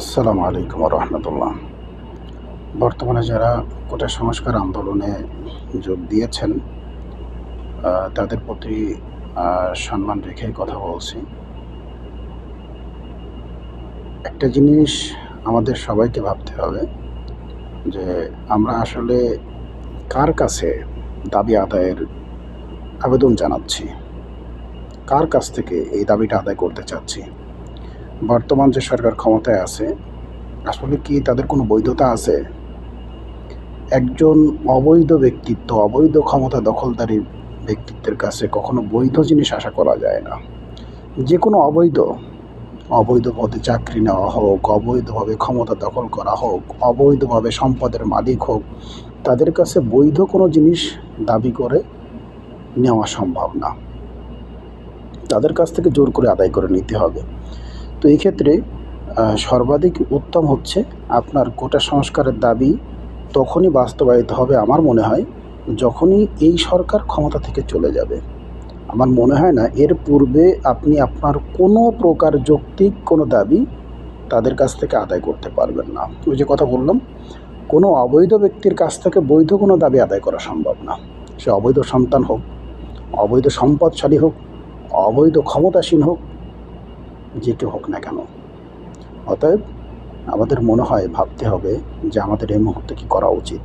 আসসালামু আলাইকুম রহমতুল্লাহ বর্তমানে যারা কোটা সংস্কার আন্দোলনে যোগ দিয়েছেন তাদের প্রতি সম্মান রেখে কথা বলছি। একটা জিনিস আমাদের সবাইকে ভাবতে হবে, যে আমরা আসলে কার কাছে দাবি আদায়ের আবেদন জানাচ্ছি? কার কাছ থেকে এই দাবিটা আদায় করতে চাচ্ছি? বর্তমান যে সরকার ক্ষমতায় আছে, আসলে কি তাদের কোনো বৈধতা আছে? একজন অবৈধ ব্যক্তিত্ব, অবৈধ ক্ষমতা দখলদারি ব্যক্তিত্বের কাছে কখনো বৈধ জিনিস আশা করা যায় না। যে কোনো অবৈধ অবৈধ পদে চাকরি নেওয়া হোক, অবৈধভাবে ক্ষমতা দখল করা হোক, অবৈধভাবে সম্পদের মালিক হোক, তাদের কাছে বৈধ কোনো জিনিস দাবি করে নেওয়া সম্ভব না। তাদের কাছ থেকে জোর করে আদায় করে নিতে হবে। তো এই ক্ষেত্রে সর্বাধিক উত্তম হচ্ছে আপনার কোটা সংস্কারের দাবি তখনই বাস্তবায়িত হবে আমার মনে হয় যখনই এই সরকার ক্ষমতা থেকে চলে যাবে। আমার মনে হয় না, এর পূর্বে আপনি আপনার কোনো প্রকার যৌক্তিক কোনো দাবি তাদের কাছ থেকে আদায় করতে পারবেন না। ওই যে কথা বললাম, কোনো অবৈধ ব্যক্তির কাছ থেকে বৈধ কোনো দাবি আদায় করা সম্ভব না। সে অবৈধ সন্তান হোক, অবৈধ সম্পদশালী হোক, অবৈধ ক্ষমতাসীন হোক যে কেউ হোক না কেন। অতএব আমাদের মনে হয় ভাবতে হবে যে আমাদের এই মুহূর্তে কী করা উচিত।